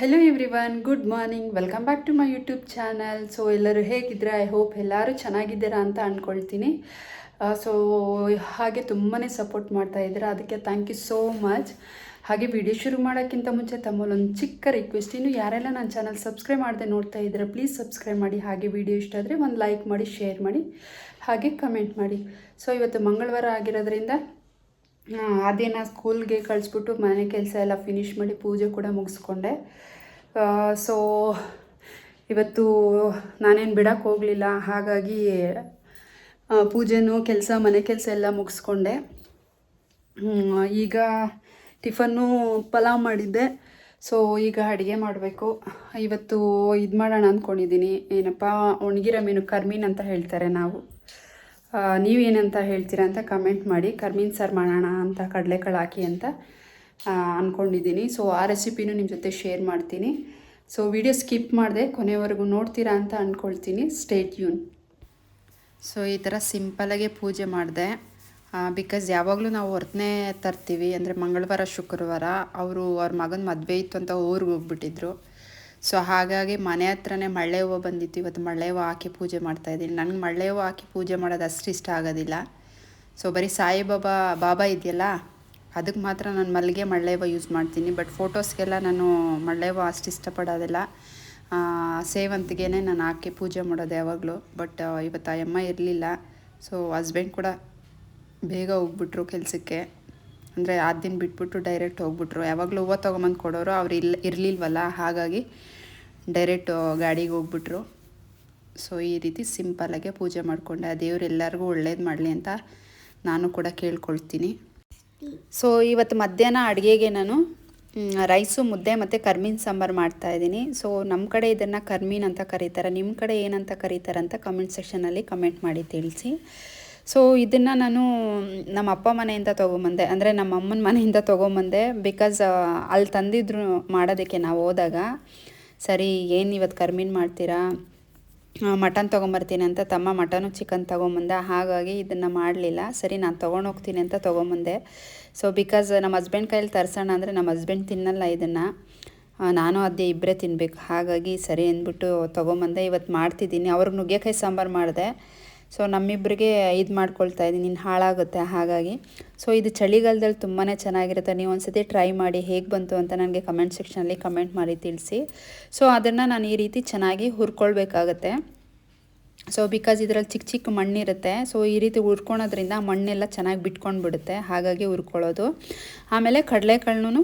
Hello everyone good morning welcome back to my YouTube channel so ಎಲ್ಲರೂ ಹೇಗಿದ್ದೀರಾ? I hope ಎಲ್ಲರೂ ಚೆನ್ನಾಗಿದ್ದೀರಾ ಅಂತ ಅಂದ್ಕೊಳ್ತೀನಿ ಸೊ ಹಾಗೆ ತುಂಬಾ ಸಪೋರ್ಟ್ ಮಾಡ್ತಾ ಇದ್ದೀರಾ? ಅದಕ್ಕೆ ಥ್ಯಾಂಕ್ ಯು ಸೋ ಮಚ್ ಹಾಗೆ ವಿಡಿಯೋ ಶುರು ಮಾಡೋಕ್ಕಿಂತ ಮುಂಚೆ ತಮ್ಮಲ್ಲಿ ಒಂದು ಚಿಕ್ಕ ರಿಕ್ವೆಸ್ಟ್ ಇನ್ನು ಯಾರೆಲ್ಲ ನನ್ನ ಚಾನಲ್ ಸಬ್ಸ್ಕ್ರೈಬ್ ಮಾಡದೆ ನೋಡ್ತಾ ಇದ್ದೀರಾ ಪ್ಲೀಸ್ ಸಬ್ಸ್ಕ್ರೈಬ್ ಮಾಡಿ. ಹಾಗೆ ವಿಡಿಯೋ ಇಷ್ಟ ಆದರೆ ಒಂದು ಲೈಕ್ ಮಾಡಿ ಶೇರ್ ಮಾಡಿ. ಹಾಗೆ ಕಮೆಂಟ್ ಮಾಡಿ. ಸೊ ಇವತ್ತು ಮಂಗಳವಾರ ಆಗಿರೋದ್ರಿಂದ ಅದೇನ ಸ್ಕೂಲ್ಗೆ ಕಳಿಸ್ಬಿಟ್ಟು ಮನೆ ಕೆಲಸ ಎಲ್ಲ ಫಿನಿಷ್ ಮಾಡಿ ಪೂಜೆ ಕೂಡ ಮುಗಿಸ್ಕೊಂಡೆ. ಸೊ ಇವತ್ತು ನಾನೇನು ಬಿಡೋಕ್ಕೆ ಹೋಗಲಿಲ್ಲ ಹಾಗಾಗಿ ಆ, ಪೂಜೆನೂ ಕೆಲಸ ಮನೆ ಕೆಲಸ ಎಲ್ಲ ಮುಗಿಸ್ಕೊಂಡೆ. ಈಗ ಟಿಫನ್ನು ಪಲಾವ್ ಮಾಡಿದ್ದೆ. ಸೊ ಈಗ ಅಡುಗೆ ಮಾಡಬೇಕು. ಇವತ್ತು ಇದು ಮಾಡೋಣ ಅಂದ್ಕೊಂಡಿದ್ದೀನಿ ಏನಪ್ಪ ಒಣಗಿರೋ ಮೀನು ಕರ್ಮೀನ್ ಅಂತ ಹೇಳ್ತಾರೆ ನಾವು. ಆ, ನೀವೇನಂತ ಹೇಳ್ತೀರಾ ಅಂತ ಕಮೆಂಟ್ ಮಾಡಿ. ಕರ್ಮೀನ್ ಸರ್ ಮಾಡೋಣ ಅಂತ, ಕಡಲೆಕಾಳು ಹಾಕಿ ಅಂತ ಅಂದ್ಕೊಂಡಿದ್ದೀನಿ ಸೊ ಆ ರೆಸಿಪಿನೂ ನಿಮ್ಮ ಜೊತೆ ಶೇರ್ ಮಾಡ್ತೀನಿ. ಸೊ ವಿಡಿಯೋ ಸ್ಕಿಪ್ ಮಾಡಿದೆ, ಕೊನೆವರೆಗೂ ನೋಡ್ತೀರಾ ಅಂತ ಅಂದ್ಕೊಳ್ತೀನಿ ಸ್ಟೇಟ್ ಯೂನ್ ಸೊ ಈ ಥರ ಸಿಂಪಲಾಗೆ ಪೂಜೆ ಮಾಡಿದೆ. ಬಿಕಾಸ್ ಯಾವಾಗಲೂ ನಾವು ಹೊರತನೇ ತರ್ತೀವಿ, ಅಂದರೆ ಮಂಗಳವಾರ, ಶುಕ್ರವಾರ, ಅವರು ಅವ್ರ ಮಗನ ಮದುವೆ ಇತ್ತು ಅಂತ ಊರಿಗೆ ಹೋಗ್ಬಿಟ್ಟಿದ್ರು. ಸೊ ಹಾಗಾಗಿ ಮನೆ ಹತ್ರನೇ ಮಳ್ಳೆ ಹೂವು ಬಂದಿತ್ತು. ಇವತ್ತು ಮಳ್ಳೆ ಹೂವು ಹಾಕಿ ಪೂಜೆ ಮಾಡ್ತಾಯಿದ್ದೀನಿ ನನಗೆ ಮಳ್ಳೆ ಹೂವು ಹಾಕಿ ಪೂಜೆ ಮಾಡೋದು ಅಷ್ಟು ಇಷ್ಟ ಆಗೋದಿಲ್ಲ. ಸೊ ಬರೀ ಸಾಯಿಬಾಬಾ ಬಾಬಾ ಇದೆಯಲ್ಲ ಅದಕ್ಕೆ ಮಾತ್ರ ನಾನು ಮಲ್ಲಿಗೆ ಮಳ್ಳೆ ಹೂವು ಯೂಸ್ ಮಾಡ್ತೀನಿ. ಬಟ್ ಫೋಟೋಸ್ಗೆಲ್ಲ ನಾನು ಮಳ್ಳೆ ಹೂವು ಅಷ್ಟು ಇಷ್ಟಪಡೋದಿಲ್ಲ. ಆ, ಸೇವಂತಿಗೆನೇ ನಾನು ಹಾಕಿ ಪೂಜೆ ಮಾಡೋದು ಯಾವಾಗಲೂ. ಬಟ್ ಇವತ್ತು ಆ ಅಮ್ಮ ಇರಲಿಲ್ಲ. ಸೊ ಹಸ್ಬೆಂಡ್ ಕೂಡ ಬೇಗ ಹೋಗ್ಬಿಟ್ರು ಕೆಲಸಕ್ಕೆ. ಅಂದರೆ ಆ ದಿನ ಬಿಟ್ಬಿಟ್ಟು ಡೈರೆಕ್ಟ್ ಹೋಗ್ಬಿಟ್ರು. ಯಾವಾಗಲೂ ಹೂವು ತೊಗೊಂಬಂದು ಕೊಡೋರು ಅವ್ರು ಇಲ್ಲ ಇರಲಿಲ್ವಲ್ಲ? ಹಾಗಾಗಿ ಡೈರೆಕ್ಟ್ ಗಾಡಿಗೆ ಹೋಗ್ಬಿಟ್ರು. ಸೊ ಈ ರೀತಿ ಸಿಂಪಲಾಗೆ ಪೂಜೆ ಮಾಡಿಕೊಂಡೆ. ಆ ದೇವ್ರು ಎಲ್ಲರಿಗೂ ಒಳ್ಳೇದು ಮಾಡಲಿ ಅಂತ ನಾನು ಕೂಡ ಕೇಳ್ಕೊಳ್ತೀನಿ. ಸೊ ಇವತ್ತು ಮಧ್ಯಾಹ್ನ ಅಡುಗೆಗೆ ನಾನು ರೈಸು, ಮುದ್ದೆ ಮತ್ತು ಕರ್ಮೀನ್ ಸಾಂಬಾರು ಮಾಡ್ತಾ ಇದ್ದೀನಿ. ಸೊ ನಮ್ಮ ಕಡೆ ಇದನ್ನು ಕರ್ಮೀನ್ ಅಂತ ಕರೀತಾರೆ. ನಿಮ್ಮ ಕಡೆ ಏನಂತ ಕರೀತಾರೆ ಅಂತ ಕಮೆಂಟ್ ಸೆಕ್ಷನಲ್ಲಿ ಕಮೆಂಟ್ ಮಾಡಿ ತಿಳಿಸಿ. ಸೊ ಇದನ್ನು ನಾನು ನಮ್ಮ ಅಪ್ಪ ಮನೆಯಿಂದ ತೊಗೊಂಬಂದೆ. ಅಂದರೆ ನಮ್ಮ ಅಮ್ಮನ ಮನೆಯಿಂದ ತೊಗೊಂಬಂದೆ. ಬಿಕಾಸ್ ಅಲ್ಲಿ ತಂದಿದ್ರು ಮಾಡೋದಕ್ಕೆ ನಾವು ಹೋದಾಗ, ಸರಿ, ಏನು ಇವತ್ತು ಕರ್ಮಿನ್ ಮಾಡ್ತೀರಾ? ಮಟನ್ ತೊಗೊಂಬರ್ತೀನಿ ಅಂತ ತಮ್ಮ ಮಟನು ಚಿಕನ್ ತೊಗೊಂಬಂದೆ. ಹಾಗಾಗಿ ಇದನ್ನು ಮಾಡಲಿಲ್ಲ. ಸರಿ, ನಾನು ತೊಗೊಂಡೋಗ್ತೀನಿ ಅಂತ ತೊಗೊಂಬಂದೆ. ಸೊ ಬಿಕಾಸ್ ನಮ್ಮ ಹಸ್ಬೆಂಡ್ ಕೈಯಲ್ಲಿ ತರಿಸೋಣ ಅಂದರೆ ನಮ್ಮ ಹಸ್ಬೆಂಡ್ ತಿನ್ನಲ್ಲ ಇದನ್ನು. ನಾನು ಅದೇ ಇಬ್ಬರೇ ತಿನ್ನಬೇಕು ಹಾಗಾಗಿ ಸರಿ ಅಂದ್ಬಿಟ್ಟು ತೊಗೊಂಬಂದೆ. ಇವತ್ತು ಮಾಡ್ತಿದ್ದೀನಿ. ಅವ್ರಿಗೆ ನುಗ್ಗೆಕಾಯಿ ಸಾಂಬಾರು ಮಾಡಿದೆ. ಸೊ ನಮ್ಮಿಬ್ಬರಿಗೆ ಇದು ಮಾಡ್ಕೊಳ್ತಾ ಇದ್ದೀನಿ ಇನ್ನು ಹಾಳಾಗುತ್ತೆ ಹಾಗಾಗಿ. ಸೊ ಇದು ಚಳಿಗಾಲದಲ್ಲಿ ತುಂಬಾ ಚೆನ್ನಾಗಿರುತ್ತೆ. ನೀವು ಒಂದ್ಸತಿ ಟ್ರೈ ಮಾಡಿ ಹೇಗೆ ಬಂತು ಅಂತ ನನಗೆ ಕಮೆಂಟ್ ಸೆಕ್ಷನಲ್ಲಿ ಕಮೆಂಟ್ ಮಾಡಿ ತಿಳಿಸಿ. ಸೊ ಅದನ್ನು ನಾನು ಈ ರೀತಿ ಚೆನ್ನಾಗಿ ಹುರ್ಕೊಳ್ಬೇಕಾಗತ್ತೆ. ಸೊ ಬಿಕಾಸ್ ಇದರಲ್ಲಿ ಚಿಕ್ಕ ಚಿಕ್ಕ ಮಣ್ಣಿರುತ್ತೆ. ಸೊ ಈ ರೀತಿ ಹುರ್ಕೊಳೋದ್ರಿಂದ ಮಣ್ಣೆಲ್ಲ ಚೆನ್ನಾಗಿ ಬಿಟ್ಕೊಂಡು ಬಿಡುತ್ತೆ ಹಾಗಾಗಿ ಹುರ್ಕೊಳ್ಳೋದು. ಆಮೇಲೆ ಕಡಲೆಕಾಳನ್ನೂ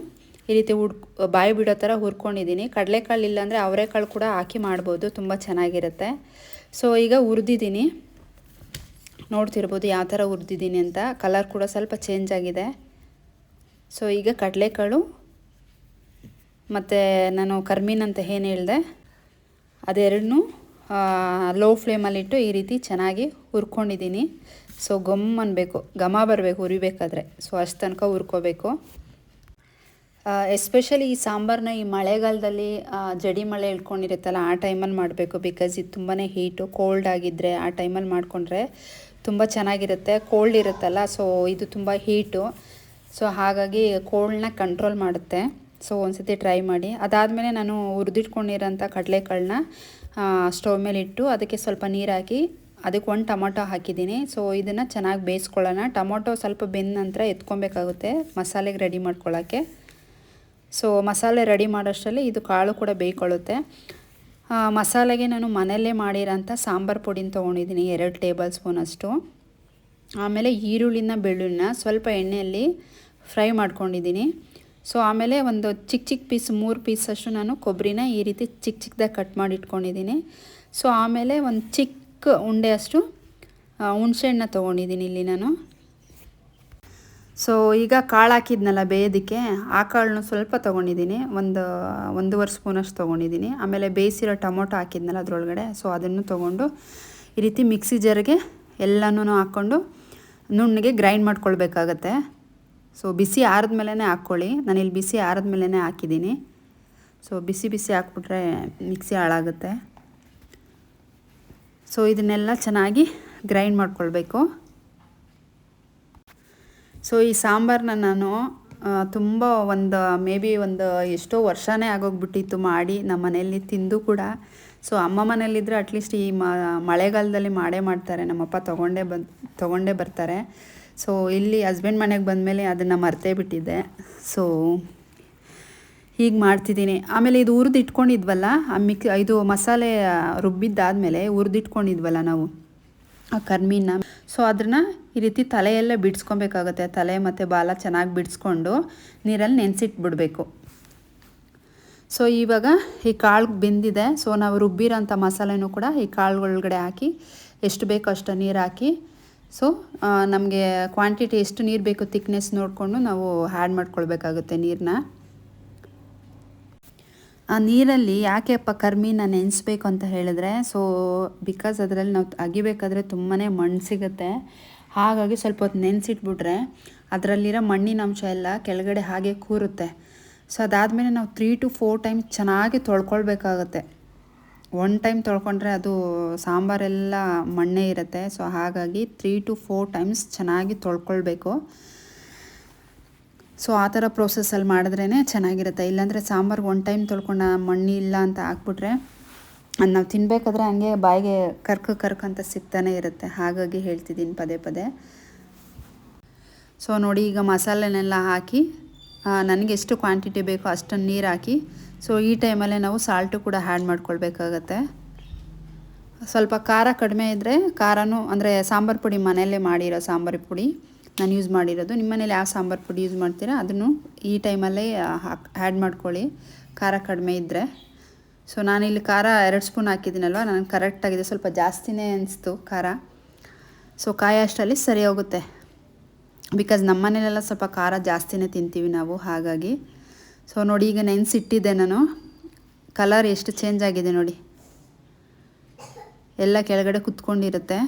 ಈ ರೀತಿ ಹುಡ್, ಬಾಯಿ ಬಿಡೋ ಥರ ಹುರ್ಕೊಂಡಿದ್ದೀನಿ. ಕಡಲೆಕಾಳು ಇಲ್ಲಾಂದರೆ ಅವರೆಕಾಳು ಕೂಡ ಹಾಕಿ ಮಾಡ್ಬೋದು. ತುಂಬ ಚೆನ್ನಾಗಿರುತ್ತೆ. ಸೊ ಈಗ ಹುರಿದಿದ್ದೀನಿ. ನೋಡ್ತಿರ್ಬೋದು ಯಾವ ಥರ ಹುರಿದಿದ್ದೀನಿ ಅಂತ. ಕಲರ್ ಕೂಡ ಸ್ವಲ್ಪ ಚೇಂಜ್ ಆಗಿದೆ. ಸೊ ಈಗ ಕಡಲೆಕಾಳು ಮತ್ತು ನಾನು ಕರ್ಮೀನ್ ಅಂತ ಏನು ಹೇಳಿದೆ, ಅದೆರಡನ್ನೂ ಲೋ ಫ್ಲೇಮಲ್ಲಿಟ್ಟು ಈ ರೀತಿ ಚೆನ್ನಾಗಿ ಹುರ್ಕೊಂಡಿದ್ದೀನಿ. ಸೊ ಗಮ್ ಅನ್ನಬೇಕು ಘಮ ಬರಬೇಕು ಹುರಿಬೇಕಾದ್ರೆ. ಸೊ ಅಷ್ಟು ತನಕ ಹುರ್ಕೋಬೇಕು. ಎಸ್ಪೆಷಲಿ ಈ ಸಾಂಬಾರನ್ನ ಈ ಮಳೆಗಾಲದಲ್ಲಿ ಜಡಿ ಮಳೆ ಇಳ್ಕೊಂಡಿರುತ್ತಲ್ಲ ಆ ಟೈಮಲ್ಲಿ ಮಾಡಬೇಕು. ಬಿಕಾಸ್ ಇದು ತುಂಬಾ ಹೀಟು ಕೋಲ್ಡ್ ಆಗಿದ್ದರೆ ಆ ಟೈಮಲ್ಲಿ ಮಾಡಿಕೊಂಡ್ರೆ ತುಂಬ ಚೆನ್ನಾಗಿರುತ್ತೆ, ಕೋಲ್ಡ್ ಇರುತ್ತಲ್ಲ ಸೊ ಇದು ತುಂಬ ಹೀಟು. ಸೊ ಹಾಗಾಗಿ ಕೋಲ್ಡ್ನ ಕಂಟ್ರೋಲ್ ಮಾಡುತ್ತೆ. ಸೊ ಒಂದ್ಸತಿ ಟ್ರೈ ಮಾಡಿ. ಅದಾದಮೇಲೆ ನಾನು ಹುರಿದಿಟ್ಕೊಂಡಿರೋಂಥ ಕಡಲೆಕಾಳನ್ನ ಸ್ಟವ್ ಮೇಲೆ ಇಟ್ಟು ಅದಕ್ಕೆ ಸ್ವಲ್ಪ ನೀರು ಹಾಕಿ ಅದಕ್ಕೆ ಒಂದು ಟೊಮೊಟೊ ಹಾಕಿದ್ದೀನಿ. ಸೊ ಇದನ್ನು ಚೆನ್ನಾಗಿ ಬೇಯಿಸ್ಕೊಳ್ಳೋಣ. ಟೊಮೊಟೊ ಸ್ವಲ್ಪ ಬೆಂದ ನಂತರ ಎತ್ಕೊಬೇಕಾಗುತ್ತೆ ಮಸಾಲೆಗೆ ರೆಡಿ ಮಾಡ್ಕೊಳ್ಳೋಕ್ಕೆ. ಸೊ ಮಸಾಲೆ ರೆಡಿ ಮಾಡೋಷ್ಟರಲ್ಲಿ ಇದು ಕಾಳು ಕೂಡ ಬೇಯ್ಕೊಳ್ಳುತ್ತೆ. ಮಸಾಲೆಗೆ ನಾನು ಮನೆಯಲ್ಲೇ ಮಾಡಿರೋಂಥ ಸಾಂಬಾರು ಪುಡಿನ ತೊಗೊಂಡಿದ್ದೀನಿ, ಎರಡು ಟೇಬಲ್ ಸ್ಪೂನಷ್ಟು ಆಮೇಲೆ ಈರುಳ್ಳಿನ, ಬೆಳ್ಳುಳ್ಳಿನ ಸ್ವಲ್ಪ ಎಣ್ಣೆಯಲ್ಲಿ ಫ್ರೈ ಮಾಡ್ಕೊಂಡಿದ್ದೀನಿ. ಸೊ, ಆಮೇಲೆ ಒಂದು ಚಿಕ್ಕ ಚಿಕ್ಕ ಪೀಸ್, ಮೂರು ಪೀಸಷ್ಟು ನಾನು ಕೊಬ್ಬರಿನ ಈ ರೀತಿ ಚಿಕ್ಕ ಚಿಕ್ಕದಾಗಿ ಕಟ್ ಮಾಡಿ ಇಟ್ಕೊಂಡಿದ್ದೀನಿ. ಸೊ, ಆಮೇಲೆ ಒಂದು ಚಿಕ್ಕ ಉಂಡೆಯಷ್ಟು ಅಷ್ಟು ಹುಣ್ಸೆಹಣ್ಣ ತೊಗೊಂಡಿದ್ದೀನಿ ಇಲ್ಲಿ ನಾನು. ಸೊ ಈಗ ಕಾಳು ಹಾಕಿದ್ನಲ್ಲ ಬೇಯೋದಕ್ಕೆ, ಆ ಕಾಳನ್ನು ಸ್ವಲ್ಪ ತೊಗೊಂಡಿದ್ದೀನಿ. ಒಂದು, ಒಂದೂವರೆ ಸ್ಪೂನಷ್ಟು ತೊಗೊಂಡಿದ್ದೀನಿ. ಆಮೇಲೆ ಬೇಯಿಸಿರೋ ಟೊಮೊಟೊ ಹಾಕಿದ್ನಲ್ಲ ಅದರೊಳಗಡೆ ಸೊ ಅದನ್ನು ತೊಗೊಂಡು ಈ ರೀತಿ ಮಿಕ್ಸಿ ಜರ್ಗೆ ಎಲ್ಲನೂ ಹಾಕ್ಕೊಂಡು ನುಣ್ಣಗೆ ಗ್ರೈಂಡ್ ಮಾಡ್ಕೊಳ್ಬೇಕಾಗತ್ತೆ. ಸೊ ಬಿಸಿ ಆರಿದ್ಮೇಲೆ ಹಾಕ್ಕೊಳ್ಳಿ. ಇಲ್ಲಿ ಬಿಸಿ ಆರಿದ್ಮೇಲೆ ಹಾಕಿದ್ದೀನಿ. ಸೊ ಬಿಸಿ ಬಿಸಿ ಹಾಕ್ಬಿಟ್ರೆ ಮಿಕ್ಸಿ ಹಾಳಾಗುತ್ತೆ. ಸೊ ಇದನ್ನೆಲ್ಲ ಚೆನ್ನಾಗಿ ಗ್ರೈಂಡ್ ಮಾಡ್ಕೊಳ್ಬೇಕು. ಸೊ ಈ ಸಾಂಬಾರನ್ನ ನಾನು ತುಂಬ ಒಂದು ಮೇ ಬಿ ಒಂದು ಎಷ್ಟೋ ವರ್ಷನೇ ಆಗೋಗ್ಬಿಟ್ಟಿತ್ತು ಮಾಡಿ ನಮ್ಮ ಮನೆಯಲ್ಲಿ ತಿಂದು ಕೂಡ. ಸೊ ಅಮ್ಮ ಮನೇಲಿದ್ದರೆ ಅಟ್ಲೀಸ್ಟ್ ಈ ಮಳೆಗಾಲದಲ್ಲಿ ಮಾಡೇ ಮಾಡ್ತಾರೆ. ನಮ್ಮಪ್ಪ ತೊಗೊಂಡೇ ಬಂದು ತೊಗೊಂಡೇ ಬರ್ತಾರೆ. ಸೊ ಇಲ್ಲಿ ಹಸ್ಬೆಂಡ್ ಮನೆಗೆ ಬಂದಮೇಲೆ ಅದನ್ನು ಮರ್ತೇ ಬಿಟ್ಟಿದ್ದೆ. ಸೊ ಹೀಗೆ ಮಾಡ್ತಿದ್ದೀನಿ. ಆಮೇಲೆ ಇದು ಹುರಿದು ಇಟ್ಕೊಂಡಿದ್ವಲ್ಲ, ಆ ಮಿಕ್, ಇದು ಮಸಾಲೆ ರುಬ್ಬಿದ್ದಾದಮೇಲೆ ಹುರಿದಿಟ್ಕೊಂಡಿದ್ವಲ್ಲ ನಾವು, ಆ ಕರ್ಮೀನ. ಸೊ ಅದನ್ನು ಈ ರೀತಿ ತಲೆಯೆಲ್ಲ ಬಿಡಿಸ್ಕೊಬೇಕಾಗುತ್ತೆ. ತಲೆ ಮತ್ತು ಬಾಲ ಚೆನ್ನಾಗಿ ಬಿಡಿಸ್ಕೊಂಡು ನೀರಲ್ಲಿ ನೆನೆಸಿಟ್ಬಿಡಬೇಕು. ಸೊ, ಇವಾಗ ಈ ಕಾಳು ಬೆಂದಿದೆ. ಸೊ, ನಾವು ರುಬ್ಬಿರೋಂಥ ಮಸಾಲೆನೂ ಕೂಡ ಈ ಕಾಳುಗಳೊಳಗಡೆ ಹಾಕಿ ಎಷ್ಟು ಬೇಕೋ ಅಷ್ಟು ನೀರು ಹಾಕಿ, ಸೊ ನಮಗೆ ಕ್ವಾಂಟಿಟಿ ಎಷ್ಟು ನೀರು ಬೇಕು ತಿಕ್ನೆಸ್ ನೋಡಿಕೊಂಡು ನಾವು ಆ್ಯಡ್ ಮಾಡ್ಕೊಳ್ಬೇಕಾಗುತ್ತೆ ನೀರನ್ನ ಆ ನೀರಲ್ಲಿ ಯಾಕೆಪ್ಪ ಕರ್ಮಿನ ನೆನೆಸ್ಬೇಕು ಅಂತ ಹೇಳಿದ್ರೆ, ಸೊ, ಬಿಕಾಸ್ ಅದರಲ್ಲಿ ನಾವು ಅಗಿಬೇಕಾದ್ರೆ ತುಂಬಾ ಮಣ್ಣು ಸಿಗುತ್ತೆ. ಹಾಗಾಗಿ ಸ್ವಲ್ಪ ಹೊತ್ತು ನೆನೆಸಿಟ್ಬಿಟ್ರೆ ಅದರಲ್ಲಿರೋ ಮಣ್ಣಿನ ಅಂಶ ಎಲ್ಲ ಕೆಳಗಡೆ ಹಾಗೆ ಕೂರುತ್ತೆ. ಸೊ ಅದಾದಮೇಲೆ ನಾವು ತ್ರೀ ಟು ಫೋರ್ ಟೈಮ್ಸ್ ಚೆನ್ನಾಗಿ ತೊಳ್ಕೊಳ್ಬೇಕಾಗತ್ತೆ. ಒನ್ ಟೈಮ್ ತೊಳ್ಕೊಂಡ್ರೆ ಅದು ಸಾಂಬಾರೆಲ್ಲ ಮಣ್ಣೆ ಇರುತ್ತೆ. ಸೊ ಹಾಗಾಗಿ ತ್ರೀ ಟು ಫೋರ್ ಟೈಮ್ಸ್ ಚೆನ್ನಾಗಿ ತೊಳ್ಕೊಳ್ಬೇಕು. ಸೊ ಆ ಥರ ಪ್ರೋಸೆಸ್ಸಲ್ಲಿ ಮಾಡಿದ್ರೇ ಚೆನ್ನಾಗಿರುತ್ತೆ. ಇಲ್ಲಾಂದರೆ ಸಾಂಬಾರು ಒನ್ ಟೈಮ್ ತೊಳ್ಕೊಂಡು ಮಣ್ಣಿಲ್ಲ ಅಂತ ಹಾಕ್ಬಿಟ್ರೆ ಅದು ನಾವು ತಿನ್ನಬೇಕಾದ್ರೆ ಹಂಗೆ ಬಾಯಿಗೆ ಕರ್ಕ ಕರ್ಕ ಅಂತ ಸಿಗ್ತಾನೆ ಇರುತ್ತೆ. ಹಾಗಾಗಿ ಹೇಳ್ತಿದ್ದೀನಿ ಪದೇ ಪದೇ. ಸೊ ನೋಡಿ ಈಗ ಮಸಾಲೆನೆಲ್ಲ ಹಾಕಿ ನನಗೆ ಎಷ್ಟು ಕ್ವಾಂಟಿಟಿ ಬೇಕೋ ಅಷ್ಟನ್ನು ನೀರು ಹಾಕಿ ಸೊ ಈ ಟೈಮಲ್ಲೇ ನಾವು ಸಾಲ್ಟು ಕೂಡ ಆ್ಯಡ್ ಮಾಡ್ಕೊಳ್ಬೇಕಾಗತ್ತೆ. ಸ್ವಲ್ಪ ಖಾರ ಕಡಿಮೆ ಇದ್ದರೆ ಖಾರನೂ, ಅಂದರೆ ಸಾಂಬಾರು ಪುಡಿ ಮನೆಯಲ್ಲೇ ಮಾಡಿರೋ ಸಾಂಬಾರು ಪುಡಿ, ನಾನು ಯೂಸ್ ಮಾಡಿರೋದು. ನಿಮ್ಮ ಮನೇಲಿ ಯಾವ ಸಾಂಬಾರು ಪುಡಿ ಯೂಸ್ ಮಾಡ್ತೀರಾ, ಅದನ್ನು ಈ ಟೈಮಲ್ಲೇ ಹಾಕ್ ಆ್ಯಡ್ ಮಾಡ್ಕೊಳ್ಳಿ. ಖಾರ ಕಡಿಮೆ ಇದ್ದರೆ ಸೊ ನಾನಿಲ್ಲಿ ಖಾರ ಎರಡು ಸ್ಪೂನ್ ಹಾಕಿದ್ದೀನಲ್ವ? ನನಗೆ ಕರೆಕ್ಟಾಗಿದೆ ಸ್ವಲ್ಪ ಜಾಸ್ತಿನೇ ಅನಿಸ್ತು ಖಾರ. ಸೊ ಕಾಯಿ ಅಷ್ಟರಲ್ಲಿ ಸರಿ ಹೋಗುತ್ತೆ. ಬಿಕಾಸ್ ನಮ್ಮ ಮನೇಲೆಲ್ಲ ಸ್ವಲ್ಪ ಖಾರ ಜಾಸ್ತಿನೇ ತಿಂತೀವಿ ನಾವು, ಹಾಗಾಗಿ. ಸೊ ನೋಡಿ, ಈಗ ನೆನೆಸಿಟ್ಟಿದ್ದೆ ನಾನು. ಕಲರ್ ಎಷ್ಟು ಚೇಂಜ್ ಆಗಿದೆ ನೋಡಿ. ಎಲ್ಲ ಕೆಳಗಡೆ ಕುತ್ಕೊಂಡಿರುತ್ತೆ.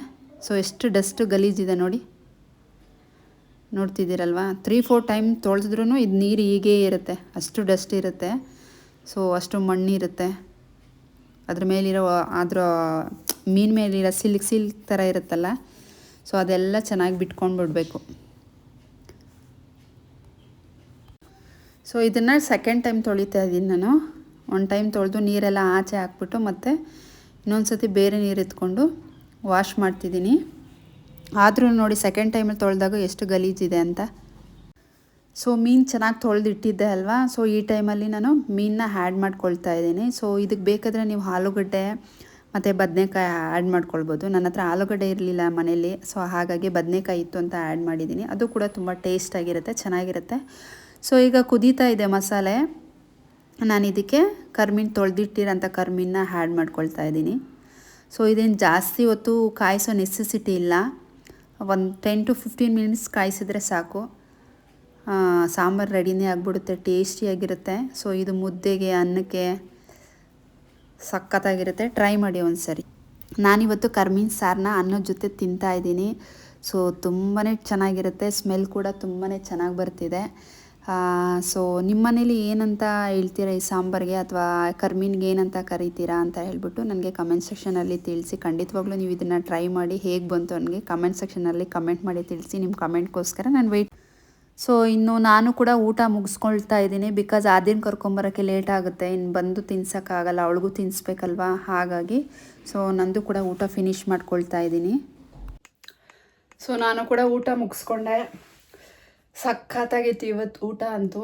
ಸೊ ಎಷ್ಟು ಡಸ್ಟ್ ಗಲೀಜಿದೆ ನೋಡಿ. ನೋಡ್ತಿದ್ದೀರಲ್ವಾ? ತ್ರೀ ಫೋರ್ ಟೈಮ್ ತೊಳೆದ್ರೂ ಇದು ನೀರು ಹೀಗೇ ಇರುತ್ತೆ. ಅಷ್ಟು ಡಸ್ಟ್ ಇರುತ್ತೆ. ಸೊ ಅಷ್ಟು ಮಣ್ಣಿರುತ್ತೆ. ಅದ್ರ ಮೇಲಿರೋ ಅದರ ಮೀನು ಮೇಲಿರೋ ಸಿಲ್ಕ್ ಸಿಲ್ಕ್ ಥರ ಇರುತ್ತಲ್ಲ, ಸೊ ಅದೆಲ್ಲ ಚೆನ್ನಾಗಿ ಬಿಟ್ಕೊಂಡು ಬಿಡಬೇಕು ಸೊ ಇದನ್ನು ಸೆಕೆಂಡ್ ಟೈಮ್ ತೊಳಿತಾ ಇದ್ದೀನಿ ನಾನು. ಒನ್ ಟೈಮ್ ತೊಳೆದು ನೀರೆಲ್ಲ ಆಚೆ ಹಾಕ್ಬಿಟ್ಟು ಮತ್ತು ಇನ್ನೊಂದು ಸತಿ ಬೇರೆ ನೀರು ಎತ್ಕೊಂಡು ವಾಶ್ ಮಾಡ್ತಿದ್ದೀನಿ. ಆದರೂ ನೋಡಿ ಸೆಕೆಂಡ್ ಟೈಮಲ್ಲಿ ತೊಳೆದಾಗ ಎಷ್ಟು ಗಲೀಜಿದೆ ಅಂತ. ಸೊ ಮೀನು ಚೆನ್ನಾಗಿ ತೊಳೆದಿಟ್ಟಿದ್ದೆ ಅಲ್ವಾ? ಸೊ ಈ ಟೈಮಲ್ಲಿ ನಾನು ಮೀನನ್ನ ಆ್ಯಡ್ ಮಾಡ್ಕೊಳ್ತಾ ಇದ್ದೀನಿ. ಸೊ ಇದಕ್ಕೆ ಬೇಕಾದರೆ ನೀವು ಆಲೂಗಡ್ಡೆ ಮತ್ತು ಬದನೆಕಾಯಿ ಆ್ಯಡ್ ಮಾಡ್ಕೊಳ್ಬೋದು. ನನ್ನ ಹತ್ರ ಆಲೂಗಡ್ಡೆ ಇರಲಿಲ್ಲ ಮನೇಲಿ ಸೊ ಹಾಗಾಗಿ ಬದನೆಕಾಯಿ ಇತ್ತು ಅಂತ ಆ್ಯಡ್ ಮಾಡಿದ್ದೀನಿ. ಅದು ಕೂಡ ತುಂಬ ಟೇಸ್ಟಾಗಿರುತ್ತೆ ಚೆನ್ನಾಗಿರುತ್ತೆ. ಸೊ ಈಗ ಕುದೀತಾ ಇದೆ ಮಸಾಲೆ. ನಾನು ಇದಕ್ಕೆ ಕರ್ಮೀನು ತೊಳೆದಿಟ್ಟಿರೋಂಥ ಕರ್ಮೀನ ಆ್ಯಡ್ ಮಾಡ್ಕೊಳ್ತಾ ಇದ್ದೀನಿ. ಸೊ ಇದೇನು ಜಾಸ್ತಿ ಹೊತ್ತು ಕಾಯಿಸೋ ನೆಸೆಸಿಟಿ ಇಲ್ಲ. ಒಂದು ಟೆನ್ ಟು ಫಿಫ್ಟೀನ್ ಮಿನಿಟ್ಸ್ ಕಾಯಿಸಿದ್ರೆ ಸಾಕು. ಸಾಂಬಾರು ರೆಡಿನೇ ಆಗಿಬಿಡುತ್ತೆ ಟೇಸ್ಟಿಯಾಗಿರುತ್ತೆ ಸೊ ಇದು ಮುದ್ದೆಗೆ, ಅನ್ನಕ್ಕೆ ಸಖತ್ತಾಗಿರುತ್ತೆ. ಟ್ರೈ ಮಾಡಿ ಒಂದು ಸರಿ ನಾನಿವತ್ತು ಕರ್ಮೀನ್ ಸಾರನ್ನ ಅನ್ನದ ಜೊತೆ ತಿಂತಾ ಇದ್ದೀನಿ. ಸೊ ತುಂಬಾ ಚೆನ್ನಾಗಿರುತ್ತೆ. ಸ್ಮೆಲ್ ಕೂಡ ತುಂಬಾ ಚೆನ್ನಾಗಿ ಬರ್ತಿದೆ. ಸೊ ನಿಮ್ಮ ಮನೇಲಿ ಏನಂತ ಹೇಳ್ತೀರಾ ಈ ಸಾಂಬಾರಿಗೆ? ಅಥವಾ ಕರ್ಮೀನ್ಗೆ ಏನಂತ ಕರಿತೀರಾ ಅಂತ ಹೇಳ್ಬಿಟ್ಟು ನನಗೆ ಕಮೆಂಟ್ ಸೆಕ್ಷನಲ್ಲಿ ತಿಳಿಸಿ. ಖಂಡಿತವಾಗ್ಲೂ ನೀವು ಇದನ್ನು ಟ್ರೈ ಮಾಡಿ ಹೇಗೆ ಬಂತು ನನಗೆ ಕಮೆಂಟ್ ಸೆಕ್ಷನಲ್ಲಿ ಕಮೆಂಟ್ ಮಾಡಿ ತಿಳಿಸಿ. ನಿಮ್ಮ ಕಮೆಂಟ್ಗೋಸ್ಕರ ನಾನು ವೆಯ್ಟ್ ಸೊ ಇನ್ನು ನಾನು ಕೂಡ ಊಟ ಮುಗಿಸ್ಕೊಳ್ತಾ ಇದ್ದೀನಿ ಬಿಕಾಸ್ ಆದಿನ ಕರ್ಕೊಂಬರೋಕ್ಕೆ ಲೇಟ್ ಆಗುತ್ತೆ. ಇನ್ನು ಬಂದು ತಿನ್ಸೋಕ್ಕಾಗಲ್ಲ, ಅವಳಿಗೂ ತಿನ್ನಿಸ್ಬೇಕಲ್ವಾ ಹಾಗಾಗಿ ಸೊ ನಂದು ಕೂಡ ಊಟ ಫಿನಿಷ್ ಮಾಡ್ಕೊಳ್ತಾ ಇದ್ದೀನಿ. ಸೊ ನಾನು ಕೂಡ ಊಟ ಮುಗಿಸ್ಕೊಂಡೆ. ಸಖತ್ತಾಗಿತ್ತು ಇವತ್ತು ಊಟ ಅಂತೂ.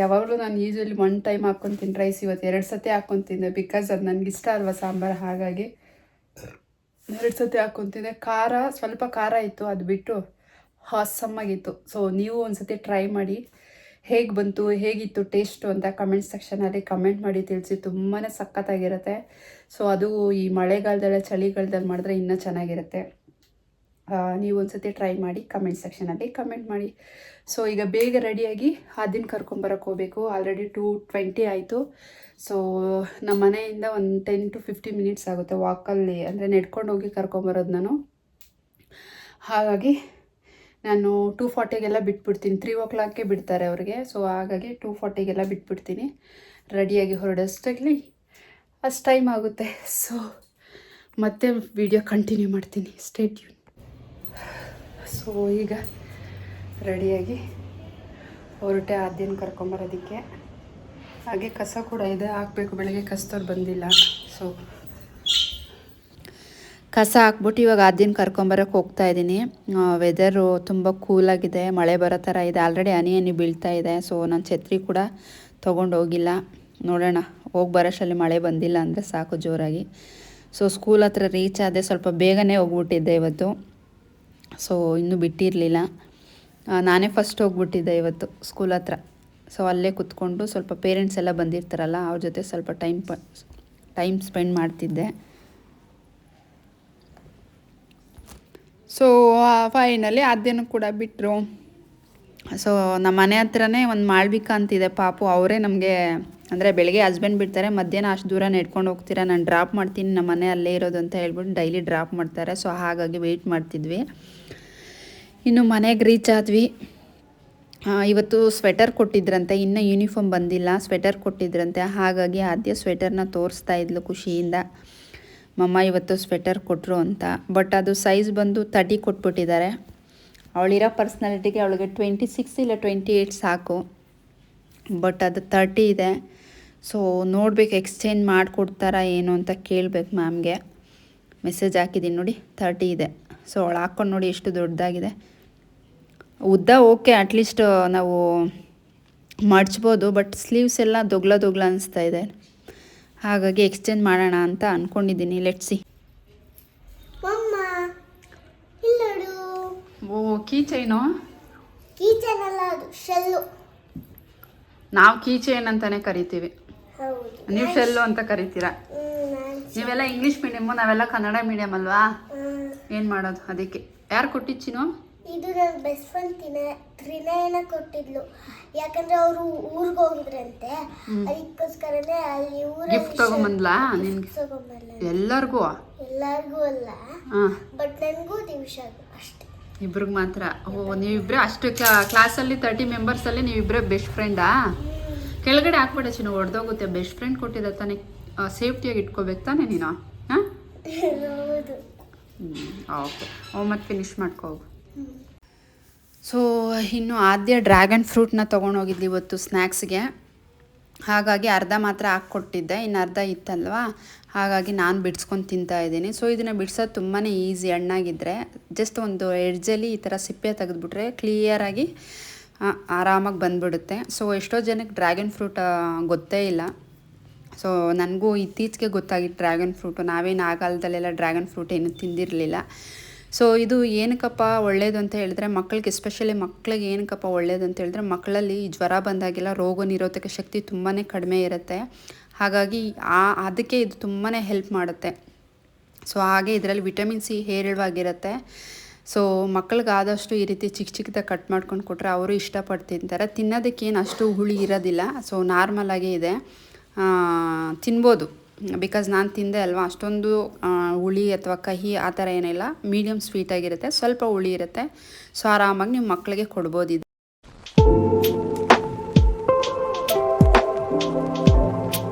ಯಾವಾಗಲೂ ನಾನು ಯೂಶ್ವಲಿ ಒನ್ ಟೈಮ್ ಹಾಕ್ಕೊತೀನಿ ರೈಸ್ ಇವತ್ತು ಎರಡು ಸತಿ ಹಾಕ್ಕೊತಿದ್ದೆ ಬಿಕಾಸ್ ಅದು ಇಷ್ಟ ಅಲ್ವಾ ಸಾಂಬಾರು. ಹಾಗಾಗಿ ಎರಡು ಸತಿ ಹಾಕ್ಕೊತಿದ್ದೆ ಖಾರ, ಸ್ವಲ್ಪ ಖಾರ ಇತ್ತು ಅದು ಬಿಟ್ಟು ಹಾಸಮ್ಮಾಗಿತ್ತು ಸೊ ನೀವು ಒಂದು ಸತಿ ಟ್ರೈ ಮಾಡಿ, ಹೇಗೆ ಬಂತು, ಹೇಗಿತ್ತು ಟೇಸ್ಟು ಅಂತ ಕಮೆಂಟ್ ಸೆಕ್ಷನಲ್ಲಿ ಕಮೆಂಟ್ ಮಾಡಿ ತಿಳಿಸಿ. ತುಂಬಾ ಸಖತ್ತಾಗಿರುತ್ತೆ. ಸೊ ಅದು ಈ ಮಳೆಗಾಲದಲ್ಲೇ, ಚಳಿಗಾಲದಲ್ಲಿ ಮಾಡಿದ್ರೆ ಇನ್ನೂ ಚೆನ್ನಾಗಿರುತ್ತೆ. ನೀವು ಒಂದ್ಸತಿ ಟ್ರೈ ಮಾಡಿ ಕಮೆಂಟ್ ಸೆಕ್ಷನಲ್ಲಿ ಕಮೆಂಟ್ ಮಾಡಿ. ಸೊ ಈಗ ಬೇಗ ರೆಡಿಯಾಗಿ ಅದನ್ನ ಕರ್ಕೊಂಬರಕ್ಕೆ ಹೋಗಬೇಕು. ಆಲ್ರೆಡಿ ಟೂ ಟ್ವೆಂಟಿ ಆಯಿತು. ಸೊ ನಮ್ಮ ಮನೆಯಿಂದ ಒಂದು ಟೆನ್ ಟು ಫಿಫ್ಟಿ ಮಿನಿಟ್ಸ್ ಆಗುತ್ತೆ ವಾಕಲ್ಲಿ ಅಂದರೆ ನೆಡ್ಕೊಂಡು ಹೋಗಿ ಕರ್ಕೊಂಬರೋದು ನಾನು. ಹಾಗಾಗಿ ನಾನು ಟೂ ಫಾರ್ಟಿಗೆಲ್ಲ ಬಿಟ್ಬಿಡ್ತೀನಿ. ತ್ರೀ ಓ ಕ್ಲಾಕ್ಗೆ ಬಿಡ್ತಾರೆ ಅವ್ರಿಗೆ. ಸೊ ಹಾಗಾಗಿ ಟೂ ಫಾರ್ಟಿಗೆಲ್ಲ ಬಿಟ್ಬಿಡ್ತೀನಿ. ರೆಡಿಯಾಗಿ ಹೊರಡೋಷ್ಟಾಗಲಿ ಅಷ್ಟು ಟೈಮ್ ಆಗುತ್ತೆ. ಸೊ ಮತ್ತೆ ವಿಡಿಯೋ ಕಂಟಿನ್ಯೂ ಮಾಡ್ತೀನಿ. ಸ್ಟೇಟ್ ಯು ಸೊ ಈಗ ರೆಡಿಯಾಗಿ ಹೊರಟೆ ಆದ್ಯನ ಕರ್ಕೊಂಬರೋದಕ್ಕೆ. ಹಾಗೆ ಕಸ ಕೂಡ ಇದೆ. ಹಾಕಬೇಕು. ಬೆಳಗ್ಗೆ ಕಸದವ್ರು ಬಂದಿಲ್ಲ. ಸೊ ಕಸ ಹಾಕ್ಬಿಟ್ಟು ಇವಾಗ ಅದನ್ನು ಕರ್ಕೊಂಬರೋಕೆ ಹೋಗ್ತಾ ಇದ್ದೀನಿ. ವೆದರು ತುಂಬ ಕೂಲಾಗಿದೆ ಮಳೆ ಬರೋ ಥರ ಇದೆ. ಆಲ್ರೆಡಿ ಹನಿ ಹನಿ ಬೀಳ್ತಾ ಇದೆ. ಸೊ ನಾನು ಛತ್ರಿ ಕೂಡ ತೊಗೊಂಡು ಹೋಗಿಲ್ಲ. ನೋಡೋಣ. ಹೋಗಿ ಬರೋಷ್ಟರಲ್ಲಿ ಮಳೆ ಬಂದಿಲ್ಲ ಅಂದರೆ ಸಾಕು ಜೋರಾಗಿ. ಸೊ ಸ್ಕೂಲ್ ಹತ್ರ ರೀಚ್ ಆದೆ ಸ್ವಲ್ಪ ಬೇಗನೆ ಹೋಗ್ಬಿಟ್ಟಿದ್ದೆ ಇವತ್ತು. ಸೊ ಇನ್ನೂ ಬಿಟ್ಟಿರಲಿಲ್ಲ. ನಾನೇ ಫಸ್ಟ್ ಹೋಗ್ಬಿಟ್ಟಿದ್ದೆ ಇವತ್ತು ಸ್ಕೂಲ್ ಹತ್ರ. ಸೊ ಅಲ್ಲೇ ಕುತ್ಕೊಂಡು ಸ್ವಲ್ಪ ಪೇರೆಂಟ್ಸ್ ಎಲ್ಲ ಬಂದಿರ್ತಾರಲ್ಲ, ಅವ್ರ ಜೊತೆ ಸ್ವಲ್ಪ ಟೈಮ್ ಪ ಟೈಮ್ ಸ್ಪೆಂಡ್ ಮಾಡ್ತಿದ್ದೆ. ಸೊ ಫೈನಲಿ ಅದೇನು ಕೂಡ ಬಿಟ್ಟರು ಸೊ ನಮ್ಮ ಮನೆ ಹತ್ರನೇ ಒಂದು ಮಾಳ್ವಿಕ ಅಂತಿದೆ ಪಾಪು. ಅವರೇ ನಮಗೆ ಅಂದರೆ ಬೆಳಗ್ಗೆ ಹಸ್ಬೆಂಡ್ ಬಿಡ್ತಾರೆ, ಮಧ್ಯಾಹ್ನ ಅಷ್ಟು ದೂರ ನೆಡ್ಕೊಂಡು ಹೋಗ್ತೀರಾ, ನಾನು ಡ್ರಾಪ್ ಮಾಡ್ತೀನಿ, ನಮ್ಮ ಮನೆ ಅಲ್ಲೇ ಇರೋದು ಅಂತ ಹೇಳ್ಬಿಟ್ಟು ಡೈಲಿ ಡ್ರಾಪ್ ಮಾಡ್ತಾರೆ. ಸೊ ಹಾಗಾಗಿ ವೆಯ್ಟ್ ಮಾಡ್ತಿದ್ವಿ. ಇನ್ನು ಮನೆಗೆ ರೀಚ್ ಆದ್ವಿ. ಇವತ್ತು ಸ್ವೆಟರ್ ಕೊಟ್ಟಿದ್ರಂತೆ, ಇನ್ನೂ ಯೂನಿಫಾರ್ಮ್ ಬಂದಿಲ್ಲ ಸ್ವೆಟರ್ ಕೊಟ್ಟಿದ್ರಂತೆ. ಹಾಗಾಗಿ ಆದ್ಯ ಸ್ವೆಟರ್ನ ತೋರಿಸ್ತಾ ಇದ್ಲು ಖುಷಿಯಿಂದ. ಮಮ್ಮ ಇವತ್ತು ಸ್ವೆಟರ್ ಕೊಟ್ಟರು ಅಂತ. ಬಟ್ ಅದು ಸೈಜ್ ಬಂದು ತರ್ಟಿ ಕೊಟ್ಬಿಟ್ಟಿದ್ದಾರೆ. ಅವಳಿರೋ ಪರ್ಸ್ನಾಲಿಟಿಗೆ ಅವಳಿಗೆ ಟ್ವೆಂಟಿ ಸಿಕ್ಸ್ ಇಲ್ಲ ಟ್ವೆಂಟಿ ಏಯ್ಟ್ ಸಾಕು. ಬಟ್ ಅದು ತರ್ಟಿ ಇದೆ. ಸೊ ನೋಡ್ಬೇಕು ಎಕ್ಸ್ಚೇಂಜ್ ಮಾಡಿಕೊಡ್ತಾರಾ ಏನು ಅಂತ ಕೇಳಬೇಕು ಮ್ಯಾಮ್ಗೆ ಮೆಸೇಜ್ ಹಾಕಿದ್ದೀನಿ ನೋಡಿ ತರ್ಟಿ ಇದೆ. ಸೊ ಅವಳು ಹಾಕ್ಕೊಂಡು ನೋಡಿ ಎಷ್ಟು ದೊಡ್ಡದಾಗಿದೆ. ಉದ್ದ ಓಕೆ ಅಟ್ಲೀಸ್ಟ್ ನಾವು ಮಡ್ಚ್ಬೋದು ಬಟ್ ಸ್ಲೀವ್ಸ್ ಎಲ್ಲ ದೊಗ್ಲ ದೊಗ್ಲ ಅನಿಸ್ತಾ ಇದೆ. ಹಾಗಾಗಿ ಎಕ್ಸ್ಚೇಂಜ್ ಮಾಡೋಣ ಅಂತ ಅಂದ್ಕೊಂಡಿದ್ದೀನಿ ಲೆಟ್ಸಿ ಓ ಕೀಚೈನು ಅಲ್ಲ ಅದು ಶೆಲ್ಲು ನಾವು ಕೀಚೈನ್ ಅಂತಾನೆ ಕರಿತೀವಿ. ನೀವು ಶೆಲ್ಲು ಅಂತ ಕರಿತೀರಾ? ನೀವೆಲ್ಲ ಇಂಗ್ಲೀಷ್ ಮೀಡಿಯಮ್ಮು ನಾವೆಲ್ಲ ಕನ್ನಡ ಮೀಡಿಯಮ್ ಅಲ್ವಾ? ಏನು ಮಾಡೋದು ಅದಕ್ಕೆ? ಯಾರು ಕೊಟ್ಟಿಚ್ಚಿನು ಇದು ನನ್ನ ಬೆಸ್ಟ್ ಫ್ರೆಂಡ್ ತಿನ ತ್ರಿನಯನ ಕೊಟ್ಟಿದ್ಲು. ಯಾಕಂದ್ರೆ ಅವರು ಊರಿಗೆ ಹೋಗಿದ್ರಂತೆ. ಅದಕ್ಕೋಸ್ಕರನೇ ಅಲ್ಲಿ ಊರ ಗಿಫ್ಟ್ ತಗೊಂಬಂದ್ಲಾ ನಿನ್ಗೆ? ಎಲ್ಲರಿಗೂ? ಎಲ್ಲರಿಗೂ ಅಲ್ಲ. ಬಟ್ ನನಗೂ ದಿವ್ಶಗೂ ಅಷ್ಟೇ. ಇಬ್ರಿಗೆ ಮಾತ್ರ? ಓ ನೀವಿಬ್ಬರೇ ಅಷ್ಟು ಕ್ಲಾಸಲ್ಲಿ ತರ್ಟಿ ಮೆಂಬರ್ಸಲ್ಲಿ ನೀವಿಬ್ಬರೇ ಬೆಸ್ಟ್ ಫ್ರೆಂಡಾ ಕೆಳಗಡೆ ಹಾಕ್ಬೇಡ ಚಿನ್ನ ಹೊಡೆದೋಗುತ್ತೆ ಬೆಸ್ಟ್ ಫ್ರೆಂಡ್ ಕೊಟ್ಟಿದ್ದ ತಾನೇ. ಸೇಫ್ಟಿಯಾಗಿ ಇಟ್ಕೋಬೇಕು ತಾನೇ ನೀನು? ಹಾಂ? ಓಕೆ ಓ ಮತ್ತೆ ಫಿನಿಶ್ ಮಾಡ್ಕೋ ಸೊ ಇನ್ನು ಆದ್ಯ ಡ್ರ್ಯಾಗನ್ ಫ್ರೂಟ್ನ ತೊಗೊಂಡೋಗಿದ್ದು ಇವತ್ತು ಸ್ನ್ಯಾಕ್ಸ್ಗೆ ಹಾಗಾಗಿ ಅರ್ಧ ಮಾತ್ರ ಹಾಕ್ಕೊಟ್ಟಿದ್ದೆ ಇನ್ನು ಅರ್ಧ ಇತ್ತಲ್ವಾ? ಹಾಗಾಗಿ ನಾನು ಬಿಡ್ಸ್ಕೊಂಡು ತಿಂತಾ ಇದ್ದೀನಿ. ಸೊ ಇದನ್ನು ಬಿಡ್ಸೋದು ತುಂಬಾ ಈಸಿ ಹಣ್ಣಾಗಿದ್ದರೆ ಜಸ್ಟ್ ಒಂದು ಎಡ್ಜಲ್ಲಿ ಈ ಥರ ಸಿಪ್ಪೆ ತೆಗೆದ್ಬಿಟ್ರೆ ಕ್ಲಿಯರಾಗಿ ಆರಾಮಾಗಿ ಬಂದ್ಬಿಡುತ್ತೆ. ಸೊ ಎಷ್ಟೋ ಜನಕ್ಕೆ ಡ್ರ್ಯಾಗನ್ ಫ್ರೂಟ್ ಗೊತ್ತೇ ಇಲ್ಲ. ಸೊ ನನಗೂ ಇತ್ತೀಚೆಗೆ ಗೊತ್ತಾಗಿತ್ತು ಡ್ರ್ಯಾಗನ್ ಫ್ರೂಟು ನಾವೇನು ಆ ಕಾಲದಲ್ಲೆಲ್ಲ ಡ್ರ್ಯಾಗನ್ ಫ್ರೂಟ್ ಏನು ತಿಂದಿರಲಿಲ್ಲ. ಸೊ ಇದು ಏನಕ್ಕಪ್ಪ ಒಳ್ಳೇದು ಅಂತ ಹೇಳಿದ್ರೆ ಮಕ್ಕಳಿಗೆ ಎಸ್ಪೆಷಲಿ ಮಕ್ಕಳಿಗೆ ಏನಕ್ಕಪ್ಪ ಒಳ್ಳೇದು ಅಂತ ಹೇಳಿದ್ರೆ ಮಕ್ಕಳಲ್ಲಿ ಜ್ವರ ಬಂದಾಗೆಲ್ಲ ರೋಗ ನಿರೋಧಕ ಶಕ್ತಿ ತುಂಬಾ ಕಡಿಮೆ ಇರುತ್ತೆ. ಹಾಗಾಗಿ ಆ, ಅದಕ್ಕೆ ಇದು ತುಂಬಾ ಹೆಲ್ಪ್ ಮಾಡುತ್ತೆ. ಸೊ ಹಾಗೆ ಇದರಲ್ಲಿ ವಿಟಮಿನ್ ಸಿ ಹೇರಳವಾಗಿರುತ್ತೆ. ಸೊ ಮಕ್ಕಳಿಗಾದಷ್ಟು ಈ ರೀತಿ ಚಿಕ್ಕ ಚಿಕ್ಕದಾಗಿ ಕಟ್ ಮಾಡ್ಕೊಂಡು ಕೊಟ್ಟರೆ ಅವರು ಇಷ್ಟಪಟ್ಟು ತಿಂತಾರೆ ತಿನ್ನೋದಕ್ಕೇನು ಅಷ್ಟು ಹುಳಿ ಇರೋದಿಲ್ಲ. ಸೊ ನಾರ್ಮಲಾಗೇ ಇದೆ. ತಿನ್ಬೋದು. ಬಿಕಾಸ್ ನಾನು ತಿಂದೆ ಅಲ್ವಾ? ಅಷ್ಟೊಂದು ಹುಳಿ ಅಥವಾ ಕಹಿ ಆ ಥರ ಏನಿಲ್ಲ. ಮೀಡಿಯಮ್ ಸ್ವೀಟಾಗಿರುತ್ತೆ ಸ್ವಲ್ಪ ಹುಳಿ ಇರುತ್ತೆ. ಸೊ ಆರಾಮಾಗಿ ನೀವು ಮಕ್ಕಳಿಗೆ ಕೊಡ್ಬೋದು